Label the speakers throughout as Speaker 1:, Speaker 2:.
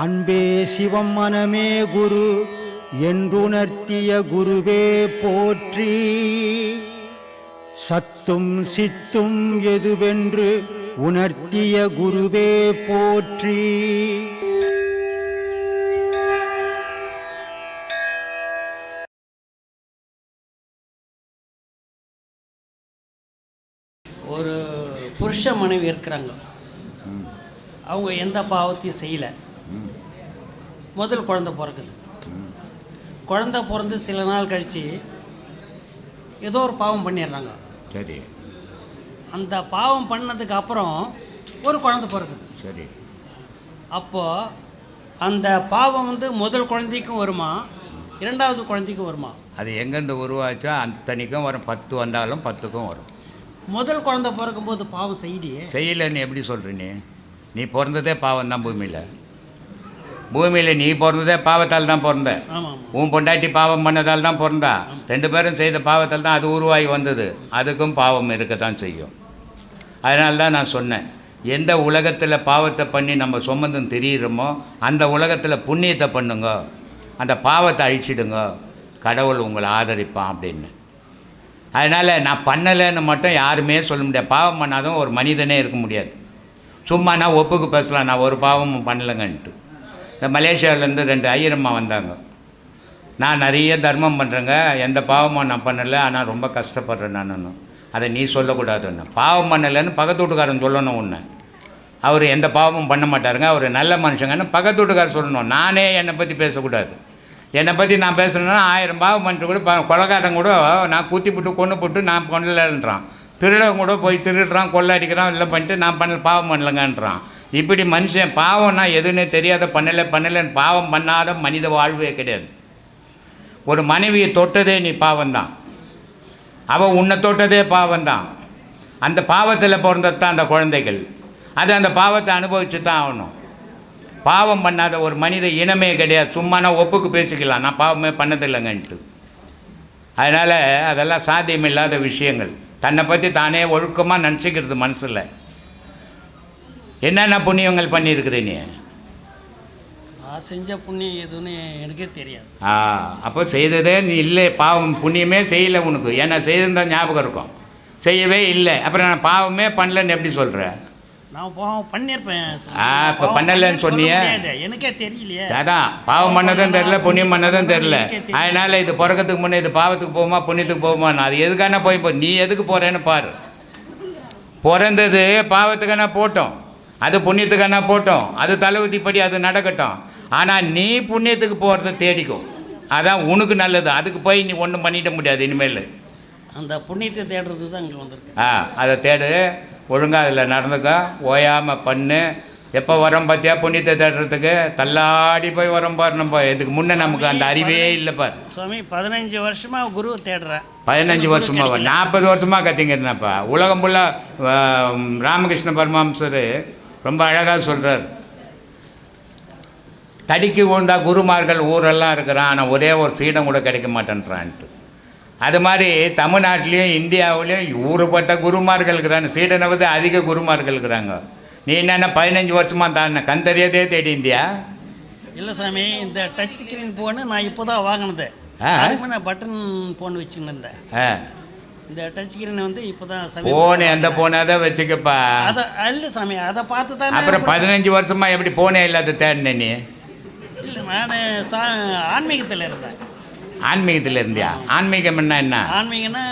Speaker 1: அன்பே சிவம் மனமே குரு என்றுணர்த்திய குருவே போற்றி. சத்தும் சித்தும் எதுவென்று உணர்த்திய குருவே போற்றி.
Speaker 2: ஒரு புருஷ மனைவி இருக்கிறாங்க. அவங்க எந்த பாவத்தையும் செய்யலை. முதல் குழந்தை பிறக்குது. குழந்தை பிறந்து சில நாள் கழித்து ஏதோ ஒரு பாவம் பண்ணிடுறாங்க.
Speaker 3: சரி.
Speaker 2: அந்த பாவம் பண்ணதுக்கு அப்புறம் ஒரு குழந்தை பிறக்குது.
Speaker 3: சரி.
Speaker 2: அப்போது அந்த பாவம் வந்து முதல் குழந்தைக்கும் வருமா? இரண்டாவது குழந்தைக்கும் வருமா?
Speaker 3: அது எங்கேருந்து உருவாச்சோ அத்தனைக்கும் வரும். பத்து வந்தாலும் பத்துக்கும் வரும்.
Speaker 2: முதல் குழந்தை பிறக்கும்போது பாவம் செய்யலையே
Speaker 3: செய்யலைன்னு எப்படி சொல்கிற நீ நீ பிறந்ததே பாவம் தான் பூமியில். பூமியில் நீ பிறந்ததே பாவத்தால் தான் பிறந்த. உன் பொண்டாட்டி பாவம் பண்ணதால் தான் பிறந்தா. ரெண்டு பேரும் செய்த பாவத்தால் தான் அது உருவாகி வந்தது. அதுக்கும் பாவம் இருக்கத்தான் செய்யும். அதனால தான் நான் சொன்னேன் எந்த உலகத்தில் பாவத்தை பண்ணி நம்ம சுமந்தும் தெரியுறோமோ அந்த உலகத்தில் புண்ணியத்தை பண்ணுங்க. அந்த பாவத்தை அழிச்சிடுங்க. கடவுள் உங்களை ஆதரிப்பான் அப்படின்னு. அதனால் நான் பண்ணலைன்னு மட்டும் யாருமே சொல்ல முடியாது. பாவம் பண்ணாதான் ஒரு மனிதனே இருக்க முடியாது. சும்மா நான் ஒப்புக்கு பேசலாம் நான் ஒரு பாவமும் பண்ணலைங்கன்ட்டு. இந்த மலேசியாவிலேருந்து ரெண்டு ஐயரம்மா வந்தாங்க. நான் நிறைய தர்மம் பண்ணுறேங்க எந்த பாவமும் நான் பண்ணலை. ஆனால் ரொம்ப கஷ்டப்படுறேன் நான் அதை நீ சொல்லக்கூடாதுன்னு. பாவம் பண்ணலைன்னு பக்கத்து வீட்டுக்காரன் சொல்லணும் ஒன்று அவர் எந்த பாவமும் பண்ண மாட்டாருங்க. அவர் நல்ல மனுஷங்கன்னு பக்கத்து வீட்டுக்காரர் சொல்லணும். நானே என்னை பற்றி பேசக்கூடாது. என்னை பற்றி நான் பேசணுன்னா ஆயிரம் பாவம் பண்ணிட்டு கூட ப- கூட நான் கூத்தி போட்டு கொண்டு போட்டு நான் பண்ணலன்றான் திருடன் கூட போய் திருடுறான் கொள்ளடிக்கிறான் இல்லை பண்ணிட்டு நான் பண்ண பாவம் பண்ணலங்கன்றான். இப்படி மனுஷன் பாவம்னா எதுன்னு தெரியாத பண்ணலை பண்ணலைன்னு பாவம் பண்ணாத மனித வாழ்வே கிடையாது. ஒரு மனைவியை தொட்டதே நீ பாவம்தான். அவள் உன்னை தொட்டதே பாவம்தான். அந்த பாவத்தில் பிறந்தது தான் அந்த குழந்தைகள். அது அந்த பாவத்தை அனுபவிச்சு தான் ஆகணும். பாவம் பண்ணாத ஒரு மனித இனமே கிடையாது. சும்மா நான் ஒப்புக்கு பேசிக்கலாம். நான் பாவமே பண்ணதில்லைங்கன்ட்டு. அதனால் அதெல்லாம் சாத்தியமில்லாத விஷயங்கள். தன்னை பற்றி தானே ஒழுக்கமாக நினச்சிக்கிறது மனசில். என்னென்ன புண்ணியங்கள் பண்ணியிருக்கிற நீ?
Speaker 2: நான் செஞ்ச புண்ணியம் எதுன்னு எனக்கே தெரியாது.
Speaker 3: ஆ அப்போ செய்ததே நீ இல்லை. பாவம் புண்ணியமே செய்யலை உனக்கு. ஏன்னா செய்திருந்தா ஞாபகம் இருக்கும். செய்யவே இல்லை. அப்புறம் நான் பாவமே பண்ணலன்னு எப்படி சொல்கிற
Speaker 2: நான் பாவம் பண்ணியிருப்பேன்.
Speaker 3: ஆ, இப்ப பண்ணலைன்னு சொன்னியே?
Speaker 2: எனக்கே தெரியலையே.
Speaker 3: அதான். பாவம் பண்ணதும் தெரில புண்ணியம் பண்ணதும் தெரில அதனால் இது பிறக்கிறதுக்கு முன்னே இது பாவத்துக்கு போகுமா புண்ணியத்துக்கு போகுமா? நான் அது எதுக்கான போய் போ நீ எதுக்கு போகிறேன்னு பாரு. பிறந்தது பாவத்துக்கான போட்டோம். அது புண்ணியத்துக்கான போட்டோம். அது தலைவிதிப்படி அது நடக்கட்டும். ஆனால் நீ புண்ணியத்துக்கு போகிறத தேடிக்கும் அதான் உனக்கு நல்லது. அதுக்கு போய் நீ ஒன்றும் பண்ணிட முடியாது இனிமேல்.
Speaker 2: அந்த புண்ணியத்தை தேடுறது தான் இங்கே வந்திருக்கு
Speaker 3: ஆ அதை தேடு. ஒழுங்காக அதில் நடந்துக்க. ஓயாமல் பண்ணு. எப்போ வரோம் பார்த்தியா புண்ணியத்தை தேடுறதுக்கு? தள்ளாடி போய் வரோம் பாரு நம்ம. இதுக்கு முன்னே நமக்கு அந்த அறிவே இல்லை பார்.
Speaker 2: சுவாமி பதினஞ்சு வருஷமா குருவை தேடுறேன்.
Speaker 3: பதினஞ்சு
Speaker 2: குரு
Speaker 3: வருஷமா
Speaker 2: கிடைக்கல.
Speaker 3: நாற்பது வருஷமாக கத்திங்கிறேன்ப்பா உலகம் ஃபுல்லாக ராமகிருஷ்ண பரமஹம்சர் ரொம்ப அழகாக சொல்கிறார் தடிக்கு விழுந்தா குருமார்கள் ஊரெல்லாம் இருக்கிறான் ஆனால் ஒரே ஒரு சீடம் கூட கிடைக்க மாட்டேன்றான்ட்டு. அது மாதிரி தமிழ்நாட்டிலையும் இந்தியாவிலையும் ஊறுபட்ட குருமார்கள் இருக்கிறாங்க. சீடனை வந்து அதிக குருமார்கள் இருக்கிறாங்க. நீ என்னென்ன பதினஞ்சு வருஷமாக தான் கண் தெரியாதே தேடி இந்தியா
Speaker 2: இல்லை சாமி இந்த டச் ஸ்க்ரீன் ஃபோனு நான் இப்போ தான் வாங்கினது பட்டன் ஃபோன் வச்சுன்னு இருந்தேன். இந்த டச் ஸ்க்ரீன் வந்து இப்போ தான்
Speaker 3: போன் எந்த போனாத வச்சுக்கப்பா.
Speaker 2: அதை இல்லை சாமி அதை பார்த்து தான்
Speaker 3: அப்புறம் பதினஞ்சு வருஷமாக எப்படி போனே இல்லாத தேடின நீ?
Speaker 2: இல்லை நான் சா ஆன்மீகத்தில் இருந்தேன்.
Speaker 3: ஆன்மீகத்தில் இருந்தியா? ஆன்மீகம் என்ன என்ன?
Speaker 2: ஆன்மீகம்னா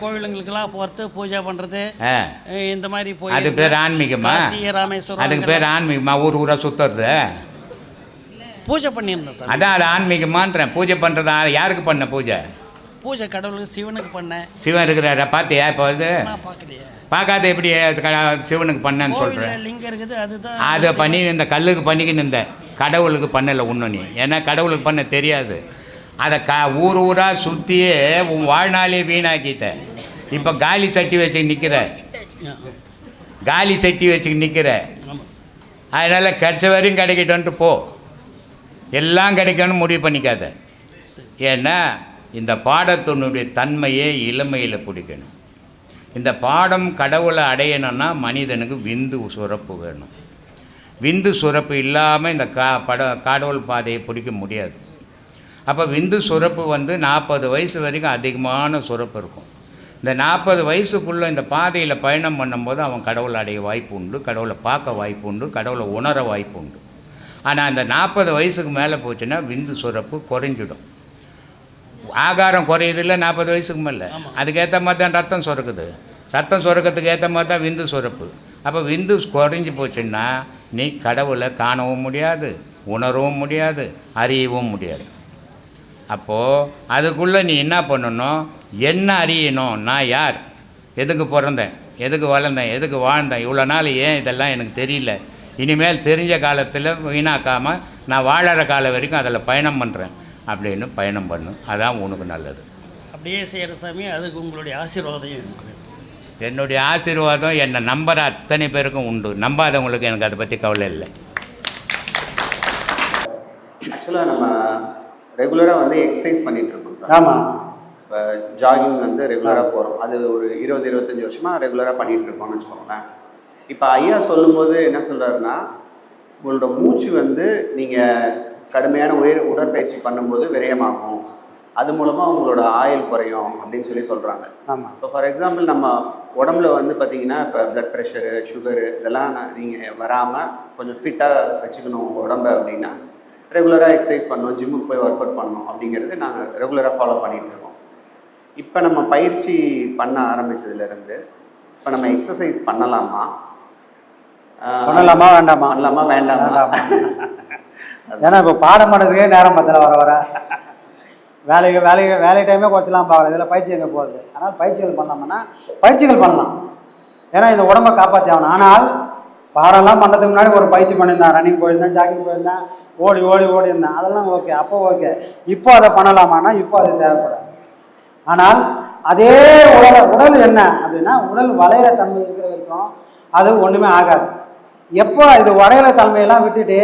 Speaker 2: கோவிலுங்களுக்கெல்லாம் போகிறது பூஜை பண்ணுறது இந்த மாதிரி போய்
Speaker 3: அது பேர் ஆன்மீகமா?
Speaker 2: ராமேஸ்வரம்
Speaker 3: அதுக்கு பேர் ஆன்மீகமா? ஊர் ஊரா சுத்துறது?
Speaker 2: பூஜை பண்ணியிருந்தேன் சார்
Speaker 3: அதான் அது ஆன்மீகமான்றேன். பூஜை பண்ணுறது யாருக்கு பண்ண பூஜை?
Speaker 2: பூஜை கடவுளுக்கு சிவனுக்கு பண்ணேன்
Speaker 3: சிவன் இருக்கிறாரா? பார்த்தியா இப்போ வந்து?
Speaker 2: நான் பார்க்கலையே
Speaker 3: பார்க்காத எப்படி க- சிவனுக்கு பண்ணேன்னு சொல்கிறேன்
Speaker 2: கோவிலில் லிங்கம் இருக்குது அதுதான்
Speaker 3: அதை பண்ணி இந்த கல்லுக்கு பண்ணிக்கின்னு இருந்த. கடவுளுக்கு பண்ணலை ஒன்றும் நீ. ஏன்னா கடவுளுக்கு பண்ண தெரியாது. அதை க ஊர் ஊராக சுற்றியே உன் வாழ்நாளே வீணாக்கிட்ட. இப்போ காலி சட்டி வச்சு நிற்கிற காலி சட்டி வச்சு நிற்கிற
Speaker 2: ஆமாம் சார்.
Speaker 3: அதனால் கிடைச்ச வரையும் கிடைக்கட்டும்ன்ட்டு போ. எல்லாம் கிடைக்கணும்னு முடிவு பண்ணிக்காத.
Speaker 2: சரி.
Speaker 3: ஏன்னா இந்த பாடத்தினுடைய தன்மையே இளமையில் பிடிக்கணும். இந்த பாடம் கடவுளை அடையணும்னா மனிதனுக்கு விந்து சுரப்பு வேணும். விந்து சுரப்பு இல்லாமல் இந்த கா பட கடவுள் பாதையை பிடிக்க முடியாது. அப்போ விந்து சுரப்பு வந்து நாற்பது வயசு வரைக்கும் அதிகமான சுரப்பு இருக்கும். இந்த நாற்பது வயசுக்குள்ளே இந்த பாதையில் பயணம் பண்ணும்போது அவன் கடவுளை அடைய வாய்ப்பு உண்டு கடவுளை பார்க்க வாய்ப்பு உண்டு கடவுளை உணர வாய்ப்பு உண்டு. ஆனால் அந்த நாற்பது வயசுக்கு மேலே போச்சுன்னா விந்து சுரப்பு குறைஞ்சிடும். ஆகாரம் குறையுதில்ல நாற்பது வயசுக்கு மேலே. அதுக்கேற்ற மாதிரி தான் ரத்தம் சுரக்குது. ரத்தம் சுரக்கிறதுக்கு ஏற்ற மாதிரி தான் விந்து சுரப்பு. அப்போ விந்து குறைஞ்சி போச்சுன்னா நீ கடவுளை காணவும் முடியாது உணரவும் முடியாது அறியவும் முடியாது. அப்போது அதுக்குள்ளே நீ என்ன பண்ணணும்? என்ன அறியணும்? நான் யார்? எதுக்கு பிறந்தேன்? எதுக்கு வளர்ந்தேன்? எதுக்கு வாழ்ந்தேன்? இவ்வளோ நாள் ஏன் இதெல்லாம் எனக்கு தெரியல. இனிமேல் தெரிஞ்ச காலத்தில் வீணாக்காமல் நான் வாழற காலம் வரைக்கும் அதில் பயணம் பண்ணுறேன் அப்படின்னு பயணம் பண்ணு. அதான் உனக்கு நல்லது.
Speaker 2: அப்படியே செய்கிற சாமி அதுக்கு உங்களுடைய ஆசீர்வாதம் இருக்கு.
Speaker 3: என்னுடைய ஆசீர்வாதம் என்னை நம்புற அத்தனை பேருக்கும் உண்டு. நம்பாதவங்களுக்கு எனக்கு அதை பற்றி கவலை இல்லை.
Speaker 4: ஆக்சுவலாக நம்ம ரெகுலராக வந்து எக்ஸசைஸ் பண்ணிட்டு இருக்கோம் சார்.
Speaker 1: ஆமாம்
Speaker 4: இப்போ ஜாகிங் வந்து ரெகுலராக போகிறோம் அது ஒரு இருபது இருபத்தஞ்சி வருஷமாக ரெகுலராக பண்ணிட்டு இருக்கோம்னு வச்சுக்கோங்களேன். இப்போ ஐயா சொல்லும்போது என்ன சொல்கிறாருன்னா உங்களோட மூச்சு வந்து நீங்கள் கடுமையான உயிர் உடற்பயிற்சி பண்ணும்போது விரயமாகும். அது மூலமாக உங்களோட ஆயுள் குறையும் அப்படின்னு சொல்லி சொல்கிறாங்க
Speaker 1: ஆமாம்
Speaker 4: இப்போ ஃபார் எக்ஸாம்பிள் நம்ம உடம்புல வந்து பார்த்தீங்கன்னா இப்போ ப்ளட் ப்ரெஷரு சுகரு இதெல்லாம் நீங்கள் வராமல் கொஞ்சம் ஃபிட்டாக வச்சுக்கணும் உங்கள் உடம்ப அப்படின்னா ரெகுலராக எக்ஸசைஸ் பண்ணணும் ஜிம்முக்கு போய் ஒர்க் அவுட் பண்ணணும் அப்படிங்கிறது நாங்கள் ரெகுலராக ஃபாலோ பண்ணிகிட்டு இருக்கோம். இப்போ நம்ம பயிற்சி பண்ண ஆரம்பிச்சதுலேருந்து இப்போ நம்ம எக்ஸசைஸ் பண்ணலாமா?
Speaker 1: பண்ணலாமா வேண்டாமா?
Speaker 4: பண்ணலாமா வேண்டாமா.
Speaker 1: ஏன்னா இப்போ பாடம் பண்ணதுக்கே நேரம் பத்தல வர வர. வேலைக்கு வேலைக்கு வேலை டைமே குறைச்சலாம் பார்க்கலாம் இதில் பயிற்சி எங்கே போகுது? ஆனால் பயிற்சிகள் பண்ணலாம்னா பயிற்சிகள் பண்ணலாம். ஏன்னா இந்த உடம்பை காப்பாற்றி ஆகணும். ஆனால் பாடம்லாம் பண்ணுறதுக்கு முன்னாடி ஒரு பயிற்சி பண்ணியிருந்தேன். ரன்னிங் போயிருந்தேன் ஜாக்கிங் போயிருந்தேன் ஓடி ஓடி ஓடி இருந்தேன் அதெல்லாம் ஓகே அப்போ ஓகே இப்போ அதை பண்ணலாமான்னா இப்போ அது தேவைப்படாது. ஆனால் அதே உடல் உடல் என்ன அப்படின்னா உடல் வளையிற தன்மை இருக்கிற வரைக்கும் அது ஒன்றுமே ஆகாது. எப்போ இது வளையிற தன்மையெல்லாம் விட்டுட்டு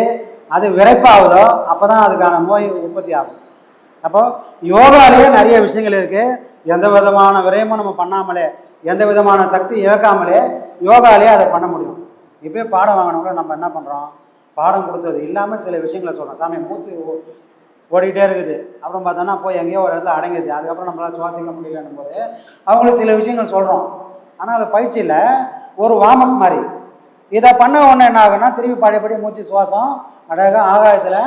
Speaker 1: அது விரைப்பாகுதோ அப்போ தான் அதுக்கான நோய் உற்பத்தி ஆகும். அப்போது யோகாலேயே நிறைய விஷயங்கள் இருக்குது எந்த விதமான விரயமும் நம்ம பண்ணாமலே எந்த விதமான சக்தி இழக்காமலே யோகாலேயே அதை பண்ண முடியும். இப்போ பாடம் வாங்கினவங்கள நம்ம என்ன பண்ணுறோம் பாடம் கொடுத்தது இல்லாமல் சில விஷயங்களை சொல்கிறோம் சாமி மூச்சு ஓடிக்கிட்டே இருக்குது. அப்புறம் பார்த்தோன்னா போய் எங்கேயோ ஒரு இடத்துல அடங்கிடுது. அதுக்கப்புறம் நம்மளால் சுவாசிக்க முடியலன்னும் போது அவங்களுக்கு சில விஷயங்கள் சொல்கிறோம் ஆனால் அது பயிற்சியில் ஒரு வார்ம் மாதிரி. இதை பண்ண உடனே என்ன ஆகுன்னா திரும்பி பழையபடி மூச்சு சுவாசம் அழகாக ஆகாயத்தில்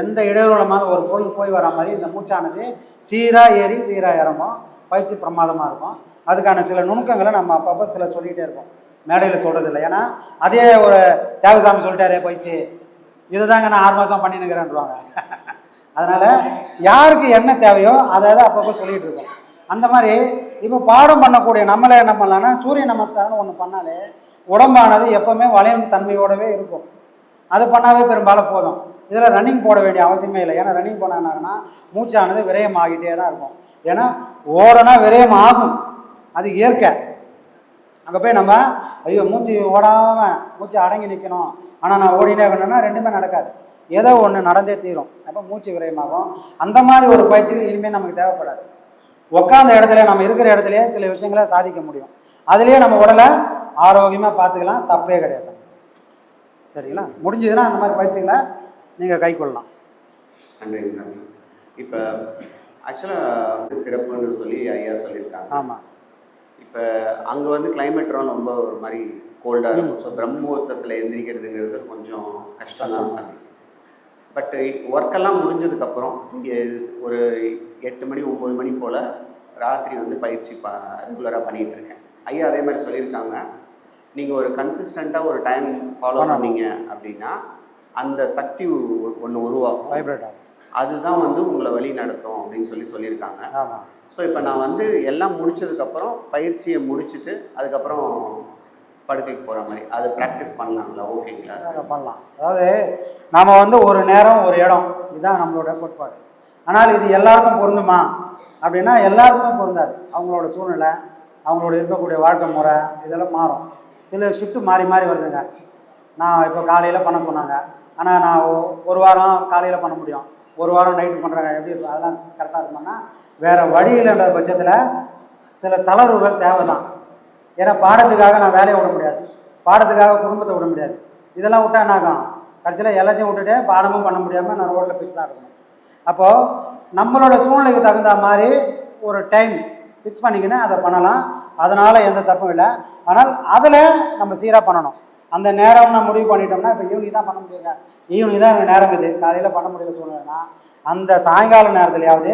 Speaker 1: எந்த இடையூறுலமான ஒரு பொருள் போய் வர மாதிரி இந்த மூச்சானது சீராக ஏறி சீராக இறங்கும். பயிற்சி பிரமாதமாக இருக்கும். அதுக்கான சில நுணுக்கங்களை நம்ம அப்பப்போ சில சொல்லிகிட்டே இருக்கோம் மேடையில் சொல்கிறது இல்லை ஏன்னா அதே ஒரு தேவசாமி சொல்லிட்டாரே பயிற்சி. இதுதாங்க நான் ஆறு மாதம் பண்ணினுக்கிறேன்றாங்க அதனால் யாருக்கு என்ன தேவையோ அதை அதை அப்பப்போ சொல்லிகிட்டு இருக்கோம். அந்த மாதிரி இப்போ பாடம் பண்ணக்கூடிய நம்மளே என்ன பண்ணலான்னா சூரிய நமஸ்காரம்னு ஒன்று பண்ணாலே உடம்பானது எப்போவுமே வளையும் தன்மையோடவே இருக்கும். அது பண்ணாவே பெரும்பாலும் போதும். இதில் ரன்னிங் போட வேண்டிய அவசியமே இல்லை. ஏன்னா ரன்னிங் போனாங்கன்னா மூச்சானது விரயம் ஆகிட்டே தான் இருக்கும். ஏன்னா ஓடனா விரயம் ஆகும். அது இயற்கை. அங்கே போய் நம்ம ஐயோ மூச்சு ஓடாமல் மூச்சு அடங்கி நிற்கணும் ஆனால் நான் ஓடினே இருக்கணும்னா ரெண்டுமே நடக்காது. ஏதோ ஒன்று நடந்தே தீரும். அப்போ மூச்சு விரயமாகும். அந்த மாதிரி ஒரு பயிற்சிகள் இனிமேல் நமக்கு தேவைப்படாது. உட்காந்த இடத்துல நம்ம இருக்கிற இடத்துலையே சில விஷயங்களை சாதிக்க முடியும். அதுலேயே நம்ம உடலை ஆரோக்கியமாக பார்த்துக்கலாம் தப்பே கிடையாது சார் சரிங்களா? முடிஞ்சதுன்னா அந்த மாதிரி பயிற்சிகளை நீங்கள் கை கொள்ளலாம்.
Speaker 4: நன்றிங்க சாமி. இப்போ ஆக்சுவலாக வந்து சிறப்புன்னு சொல்லி ஐயா சொல்லியிருக்காங்க.
Speaker 1: ஆமாம்
Speaker 4: இப்போ அங்கே வந்து கிளைமேட்லாம் ரொம்ப ஒரு மாதிரி கோல்டாக இருக்கும். ஸோ பிரம்மமுகூர்த்தத்தில் எந்திரிக்கிறதுங்கிறது கொஞ்சம் கஷ்டம். தான் சாமி பட் ஒர்க்கெல்லாம் முடிஞ்சதுக்கப்புறம் ஒரு எட்டு மணி ஒம்பது மணி போல் ராத்திரி வந்து பயிற்சி ப ரெகுலராக பண்ணிகிட்டு இருக்கேன். ஐயா அதே மாதிரி சொல்லியிருக்காங்க. நீங்கள் ஒரு கன்சிஸ்டண்ட்டாக ஒரு டைம் ஃபாலோ. பண்ணீங்க அப்படின்னா அந்த சக்தி ஒன்று உருவாகும்.
Speaker 1: வைப்ரேட் ஆகும்.
Speaker 4: அதுதான் வந்து உங்களை வழி நடத்தும் அப்படின்னு சொல்லி சொல்லியிருக்காங்க. ஸோ இப்போ நான் வந்து எல்லாம் முடிச்சதுக்கப்புறம் பயிற்சியை முடிச்சுட்டு அதுக்கப்புறம் படுக்கைக்கு போகிற மாதிரி. அது ப்ராக்டிஸ் பண்ணலாங்களா ஓகேங்களா
Speaker 1: பண்ணலாம். அதாவது நாம் வந்து ஒரு நேரம் ஒரு இடம் இதுதான் நம்மளோட கோட்பாடு. ஆனால் இது எல்லாருக்கும் பொருந்துமா? அப்படின்னா எல்லாருக்குமே பொருந்தாது. அவங்களோட சூழ்நிலை அவங்களோட இருக்கக்கூடிய வாழ்க்கை முறை இதெல்லாம் மாறும். சில ஷிஃப்ட்டு மாறி மாறி வருதுங்க. நான் இப்போ காலையில் பண்ண சொன்னாங்க. ஆனால் நான் ஒரு வாரம் காலையில் பண்ண முடியும். ஒரு வாரம் நைட்டு பண்ணுறாங்க எப்படி இருக்கும்? அதெல்லாம் கரெக்டாக இருக்குமானா வேறு வழி இல்லைன்ற பட்சத்தில் சில தளர்வுகள் தேவை தான் ஏன்னா பாடத்துக்காக நான் வேலையை விட முடியாது. பாடத்துக்காக குடும்பத்தை விட முடியாது. இதெல்லாம் விட்டா என்ன ஆகும்? கடைசியில் எல்லாத்தையும் விட்டுட்டு பாடமும் பண்ண முடியாமல் நான் ரோட்டில் பேசி தான் இருக்கணும். அப்போது நம்மளோட சூழ்நிலைக்கு தகுந்த மாதிரி ஒரு டைம் ஃபிக்ஸ் பண்ணிக்கின்னு அதை பண்ணலாம். அதனால் எந்த தப்பும் இல்லை. ஆனால் அதில் நம்ம சீராக பண்ணணும். அந்த நேரம் நான் முடிவு பண்ணிட்டோம்னா இப்போ ஈவினிங் தான் பண்ண முடியுங்க. ஈவினிங் தான் எனக்கு நேரம் இது. காலையில் பண்ண முடியல சூழ்நிலைனா அந்த சாயங்கால நேரத்துலையாவது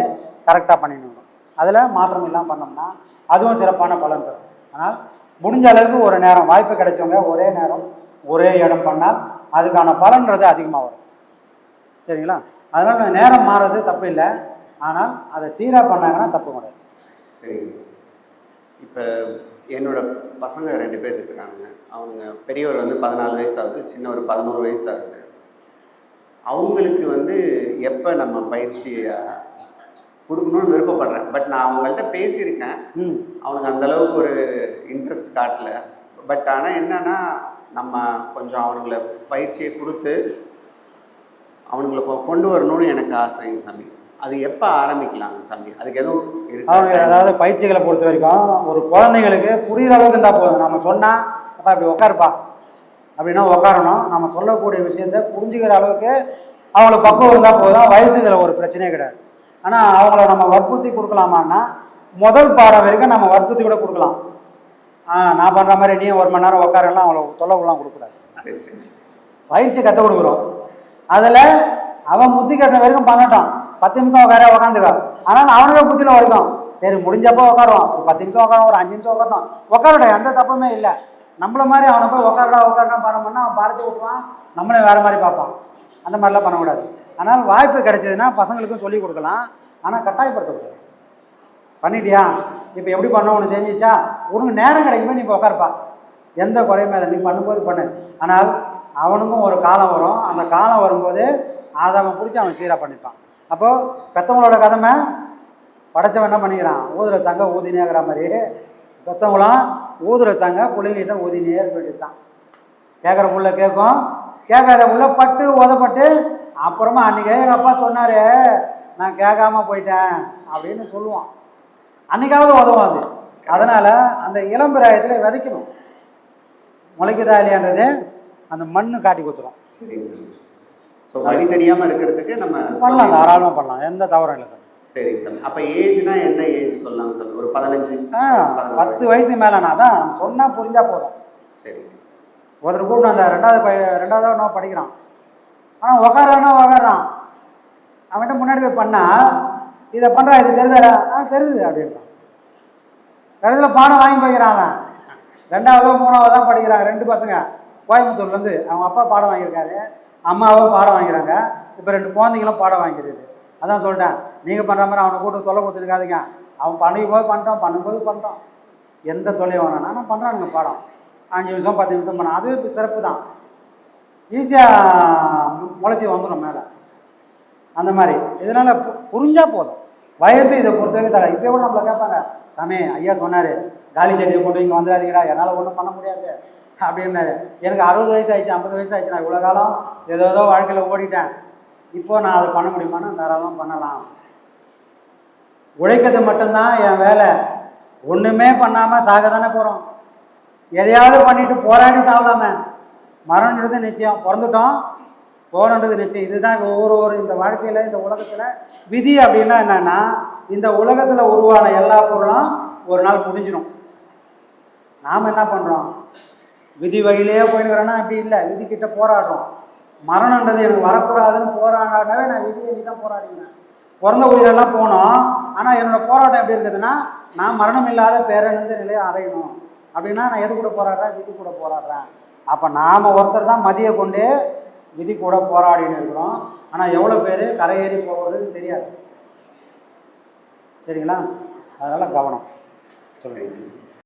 Speaker 1: கரெக்டாக பண்ணிடணும். அதில் மாற்றம் இல்லாமல் பண்ணோம்னா அதுவும் சிறப்பான பலன் தரும். ஆனால் முடிஞ்ச அளவுக்கு ஒரு நேரம் வாய்ப்பு கிடைச்சவங்க ஒரே நேரம் ஒரே இடம் பண்ணால் அதுக்கான பலன்றது அதிகமாக வரும். சரிங்களா? அதனால் நேரம் மாறுறது தப்பு இல்லை. ஆனால் அதை சீராக பண்ணாங்கன்னா தப்பு கிடையாது.
Speaker 4: சரிங்க சார். இப்போ என்னோட பசங்க ரெண்டு பேர் இருக்கிறாங்க அவனுங்க பெரியவர் வந்து பதினாலு வயசு ஆகுது சின்னவர் பதினோரு வயசு ஆகுது அவங்களுக்கு வந்து எப்போ நம்ம பயிற்சி அஹ், கொடுக்கணும்னு விருப்பப்படுறேன். பட் நான் அவங்கள்ட்ட பேசியிருக்கேன்.
Speaker 1: ம்.
Speaker 4: அவனுக்கு அந்த அளவுக்கு ஒரு இன்ட்ரெஸ்ட் காட்டல. பட் ஆனால் என்னன்னா நம்ம கொஞ்சம் அவனுங்களை பயிற்சியை கொடுத்து அவனுங்களை கொண்டு வரணும்னு எனக்கு ஆசைங்க சாமி. அது எப்போ ஆரம்பிக்கலாங்க சாமி? அதுக்கு எதுவும்
Speaker 1: அதாவது பயிற்சிகளை பொறுத்த வரைக்கும் ஒரு குழந்தைங்களுக்கு புரியுற அளவுக்கு இருந்தால் போதும். நம்ம சொன்னால் அப்பா இப்படி உட்காருப்பா அப்படின்னா உட்காரணும் நம்ம சொல்லக்கூடிய விஷயத்த புரிஞ்சுக்கிற அளவுக்கு அவங்களுக்கு பக்குவம் இருந்தால் போதும். வயசு இதில் ஒரு பிரச்சனையே கிடையாது. ஆனால் அவங்கள நம்ம வற்புறுத்தி கொடுக்கலாமான்னா முதல் பாடம் வரைக்கும் நம்ம வற்புறுத்தி கூட கொடுக்கலாம். நான் பண்ணுற மாதிரி நீ ஒரு மணி நேரம் உட்காரலாம் அவங்கள
Speaker 4: சரி சரி.
Speaker 1: பயிற்சி கற்றுக் கொடுக்குறோம். அதில் அவன் புத்தி கட்டின வரைக்கும் பண்ணட்டான் பத்து நிமிஷம் உட்கார உட்காந்துக்கா. ஆனால் அவனுக்கு புத்தியில் வரைக்கும் சரி முடிஞ்சப்போ உட்காருவான் ஒரு பத்து நிமிஷம் உட்காரும் ஒரு அஞ்சு நிமிஷம் உட்காரணும் உட்காரடா எந்த தப்புமே இல்லை. நம்மள மாதிரி அவனை போய் உட்காரடா உட்காரடா பண்ணோம்னா பண்ணால் அவன் பாடத்தை விட்டுவான் நம்மளே வேறு மாதிரி பார்ப்பான். அந்த மாதிரிலாம் பண்ணக்கூடாது. ஆனால் வாய்ப்பு கிடைச்சதுன்னா பசங்களுக்கும் சொல்லிக் கொடுக்கலாம். ஆனால் கட்டாயப்படுத்தக்கூடாது. பண்ணிட்டியா? இப்போ எப்படி பண்ண உனக்கு தெரிஞ்சிச்சா உனக்கு நேரம் கிடைக்குமே நீ இப்போ உட்காருப்பா. எந்த குறையுமே இல்லை. நீ பண்ணும்போது பண்ணு. ஆனால் அவனுக்கும் ஒரு காலம் வரும். அந்த காலம் வரும்போது அதை அவன் பிடிச்சி அவன் சீராக பண்ணிப்பான். அப்போது பெற்றவங்களோட கதமை படைச்சவன் என்ன பண்ணிக்கிறான்? ஊதுற சங்க ஊதினேங்கிற மாதிரி பெற்றவங்களாம் ஊதுற சங்க பிள்ளைங்கிட்ட ஊதினே இருக்க தான் கேட்குற புள்ள கேட்கும் கேட்காத புள்ள பட்டு உதப்பட்டு அப்புறமா அன்றைக்கி எங்கள் அப்பா சொன்னார் நான் கேட்காம போயிட்டேன் அப்படின்னு சொல்லுவான். அன்னைக்காவது உதவும் அது. அதனால் அந்த இளம்பிராயத்தில் விதைக்கணும். முளைக்குதா இல்லையான்றது அந்த மண்ணு காட்டி கொடுத்துரும்.
Speaker 4: சரி சரி ஸோ வழி தெரியாமல் இருக்கிறதுக்கு நம்ம
Speaker 1: பண்ணலாம் தாராளமாக பண்ணலாம். எந்த தவறும் இல்லை சார்.
Speaker 4: சரிங்க சார். அப்போ ஏஜ்னா என்ன ஏஜ் சொல்லலாங்க சார்? ஒரு பதினஞ்சு
Speaker 1: பத்து வயசு. மேலேனா தான் நம்ம சொன்னால் புரிஞ்சால் போதும்.
Speaker 4: சரி.
Speaker 1: ஒருத்தர் கூப்பிட்டு அந்த ரெண்டாவது பைய ரெண்டாவது இன்னும் படிக்கிறான். ஆனால் உக்காரானா உக்காரான். அவன்கிட்ட முன்னாடி போய் பண்ணா இதை பண்ணுறான் இது தெரியுதாடா ஆ தெரியுது அப்படின்றான். கடைசியில் பாடம் வாங்கி போய்க்கிறான் அவன். ரெண்டாவதோ மூணாவதோ தான் படிக்கிறாங்க ரெண்டு பசங்க. கோயம்புத்தூர்லேருந்து அவங்க அப்பா பாடம் வாங்கியிருக்காரு. அம்மாவும் பாடம் வாங்கிறாங்க. இப்போ ரெண்டு குழந்தைங்களும் பாடம் வாங்கிடுது அதான் சொல்லிட்டேன் நீங்கள் பண்ணுற மாதிரி அவனை கூட்டு தொலை கொடுத்துருக்காதீங்க. அவன் பண்ணிக்கும் போது பண்ணிட்டோம் பண்ணும்போது பண்ணிட்டோம் எந்த தொல்லையும் வேணாம். பண்ணுறாங்க பண்ணுறானுங்க பாடம். அஞ்சு நிமிஷம் பத்து நிமிஷம் பண்ண அதுவே இப்போ சிறப்பு தான் ஈஸியாக முளைச்சி வந்துடும் மேலே. அந்த மாதிரி. இதனால் புரிஞ்சால் போதும். வயசு இதை பொறுத்தவரைக்கும் தர இப்போ கூட நம்மளை கேட்பாங்க. சாமி ஐயா சொன்னார் காலி செடியை கொண்டு இங்கே வந்துடாதீங்கடா. என்னால் ஒன்றும் பண்ண முடியாது. அப்படின்னாரு. எனக்கு அறுபது வயசு ஆயிடுச்சு ஐம்பது வயசு ஆயிடுச்சு நான் இவ்வளோ காலம் ஏதோ ஏதோ வாழ்க்கையில் ஓடிட்டேன். இப்போது நான் அதை பண்ண முடியுமானா தாராளமாக பண்ணலாம். உழைக்கிறது மட்டும்தான் என் வேலை. ஒன்றுமே பண்ணாமல் சாக தானே போகிறோம் எதையாவது பண்ணிட்டு போராடி சாகலாமே. மரணன்றது நிச்சயம். பிறந்துட்டோம். போகணுன்றது நிச்சயம். இதுதான் ஒவ்வொரு ஒரு இந்த வாழ்க்கையில் இந்த உலகத்தில் விதி அப்படின்னா என்னென்னா இந்த உலகத்தில் உருவான எல்லா பொருளும் ஒரு நாள் முடிஞ்சிடும் நாம் என்ன பண்ணுறோம் விதி வழியிலேயே போயிடுறேன்னா அப்படி இல்லை. விதி கிட்ட போராடுறோம். மரணன்றது எனக்கு வரக்கூடாதுன்னு போராடாவே நான் விதியை நீ தான் போராடினேன் பிறந்த உயிரெல்லாம் போனோம். ஆனால் என்னோட போராட்டம் எப்படி இருக்குதுன்னா நான் மரணம் இல்லாத பேரணிந்த நிலையை அடையணும். அப்படின்னா நான் எது கூட போராடுறேன்? விதி கூட போராடுறேன். அப்போ நாம் ஒருத்தர் தான் மதியை கொண்டு விதி கூட போராடின்னு இருக்கிறோம். ஆனால் எவ்வளோ பேர் கரையேறி போகிறது தெரியாது. சரிங்களா? அதனால் கவனம். சொல்லுங்கள்